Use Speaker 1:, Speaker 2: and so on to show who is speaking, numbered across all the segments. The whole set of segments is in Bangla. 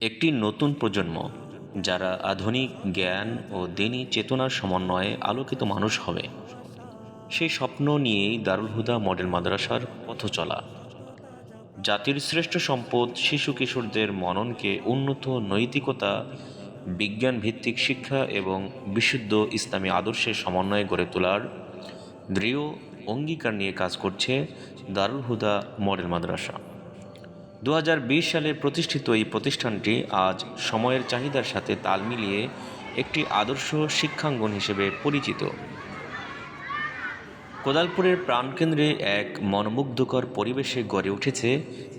Speaker 1: একটি নতুন প্রজন্ম, যারা আধুনিক জ্ঞান ও দিনী চেতনার সমন্বয়ে আলোকিত মানুষ হবে। সেই স্বপ্ন নিয়েই দারুল হুদা মডেল মাদ্রাসার পথ চলা। জাতির শ্রেষ্ঠ সম্পদ, শিশু কিশোরদের মননকে উন্নত নৈতিকতা বিজ্ঞান ভিত্তিক শিক্ষা এবং বিশুদ্ধ ইসলামী আদর্শের সমন্বয়ে গড়ে তোলার দৃঢ় অঙ্গীকার নিয়ে কাজ করছে দারুল হুদা মডেল মাদ্রাসা। দু হাজার বিশ সালে প্রতিষ্ঠিত এই প্রতিষ্ঠানটি আজ সময়ের চাহিদার সাথে তাল মিলিয়ে একটি আদর্শ শিক্ষাঙ্গন হিসেবে পরিচিত। কোদালপুরের প্রাণকেন্দ্রে এক মনোমুগ্ধকর পরিবেশে গড়ে উঠেছে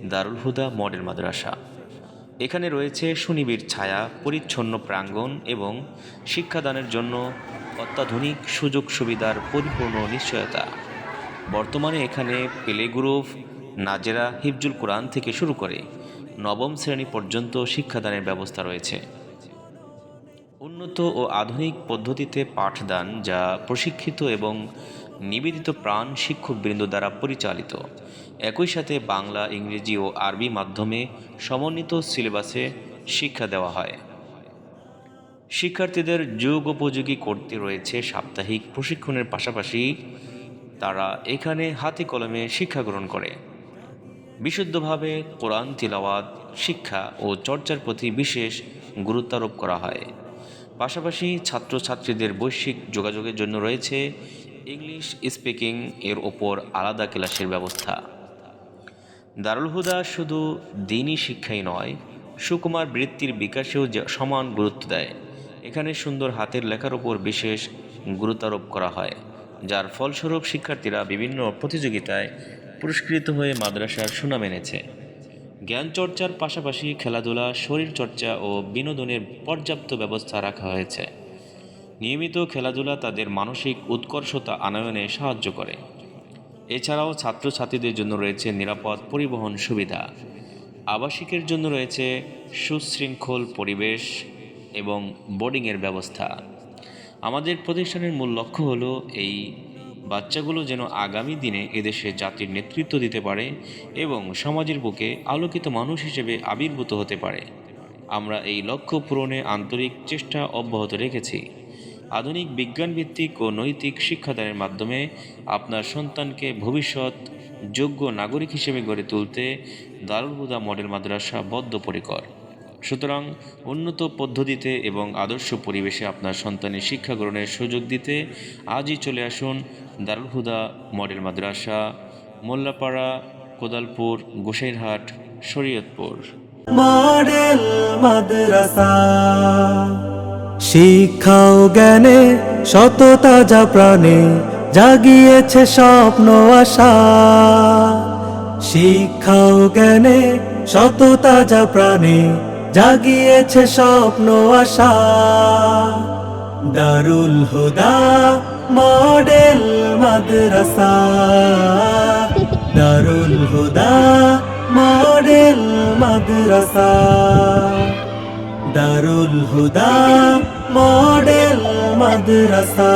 Speaker 1: দারুল হুদা মডেল মাদ্রাসা। এখানে রয়েছে সুনিবিড় ছায়া, পরিচ্ছন্ন প্রাঙ্গণ এবং শিক্ষাদানের জন্য অত্যাধুনিক সুযোগ সুবিধার পরিপূর্ণ নিশ্চয়তা। বর্তমানে এখানে প্লে গ্রুপ নাজেরা হিফজুল কোরআন থেকে শুরু করে নবম শ্রেণি পর্যন্ত শিক্ষাদানের ব্যবস্থা রয়েছে। উন্নত ও আধুনিক পদ্ধতিতে পাঠদান যা প্রশিক্ষিত এবং নিবেদিত প্রাণ শিক্ষকবৃন্দ দ্বারা পরিচালিত। একই সাথে বাংলা, ইংরেজি ও আরবি মাধ্যমে সমন্বিত সিলেবাসে শিক্ষা দেওয়া হয়। শিক্ষার্থীদের যুগ উপযোগী করতে রয়েছে সাপ্তাহিক প্রশিক্ষণের পাশাপাশি তারা এখানে হাতে কলমে শিক্ষা গ্রহণ করে। বিশুদ্ধভাবে কোরআন, তিলাওয়াত, শিক্ষা ও চর্চার প্রতি বিশেষ গুরুত্বারোপ করা হয়। পাশাপাশি ছাত্রছাত্রীদের বৈশ্বিক যোগাযোগের জন্য রয়েছে ইংলিশ স্পিকিং এর ওপর আলাদা ক্লাসের ব্যবস্থা। দারুল হুদা শুধু দিনই শিক্ষাই নয়, সুকুমার বৃত্তির বিকাশেও সমান গুরুত্ব দেয়, এখানে সুন্দর হাতের লেখার ওপর বিশেষ গুরুত্বারোপ করা হয়, যার ফলস্বরূপ শিক্ষার্থীরা বিভিন্ন প্রতিযোগিতায় পুরস্কৃত হয়ে মাদ্রাসার সুনাম এনেছে। জ্ঞান চর্চার পাশাপাশি খেলাধুলা, শরীরচর্চা ও বিনোদনের পর্যাপ্ত ব্যবস্থা রাখা হয়েছে। নিয়মিত খেলাধুলা তাদের মানসিক উৎকর্ষতা আনয়নে সাহায্য করে। এছাড়াও ছাত্রছাত্রীদের জন্য রয়েছে নিরাপদ পরিবহন সুবিধা। আবাসিকের জন্য রয়েছে সুশৃঙ্খল পরিবেশ এবং বোর্ডিংয়ের ব্যবস্থা। আমাদের প্রতিষ্ঠানের মূল লক্ষ্য হলো এই বাচ্চাগুলো যেন আগামী দিনে এদেশে জাতির নেতৃত্ব দিতে পারে এবং সমাজের বুকে আলোকিত মানুষ হিসেবে আবির্ভূত হতে পারে। আমরা এই লক্ষ্য পূরণে আন্তরিক চেষ্টা অব্যাহত রেখেছি। আধুনিক বিজ্ঞানভিত্তিক ও নৈতিক শিক্ষাদানের মাধ্যমে আপনার সন্তানকে ভবিষ্যৎ যোগ্য নাগরিক হিসেবে গড়ে তুলতে দারুল হুদা মডেল মাদ্রাসা বদ্ধপরিকর। সুতরাং উন্নত পদ্ধতিতে এবং আদর্শ পরিবেশে আপনার সন্তানের শিক্ষা গ্রহণের সুযোগ দিতে আজই চলে আসুন দারুল হুদা মডেল মাদ্রাসা, মোল্লাপাড়া, কোদালপুর গোসাইরহাট শরীয়তপুর।
Speaker 2: মডেল মাদ্রাসা। শিক্ষা ও জ্ঞানে সততা যা প্রাণে জাগিয়েছে স্বপ্ন আশা। শিক্ষা ও জ্ঞানে শত তাজা প্রাণে জাগিয়েছে স্বপ্ন আশা। Darul Huda model Madrasa. Darul Huda model Madrasa. Darul Huda model Madrasa.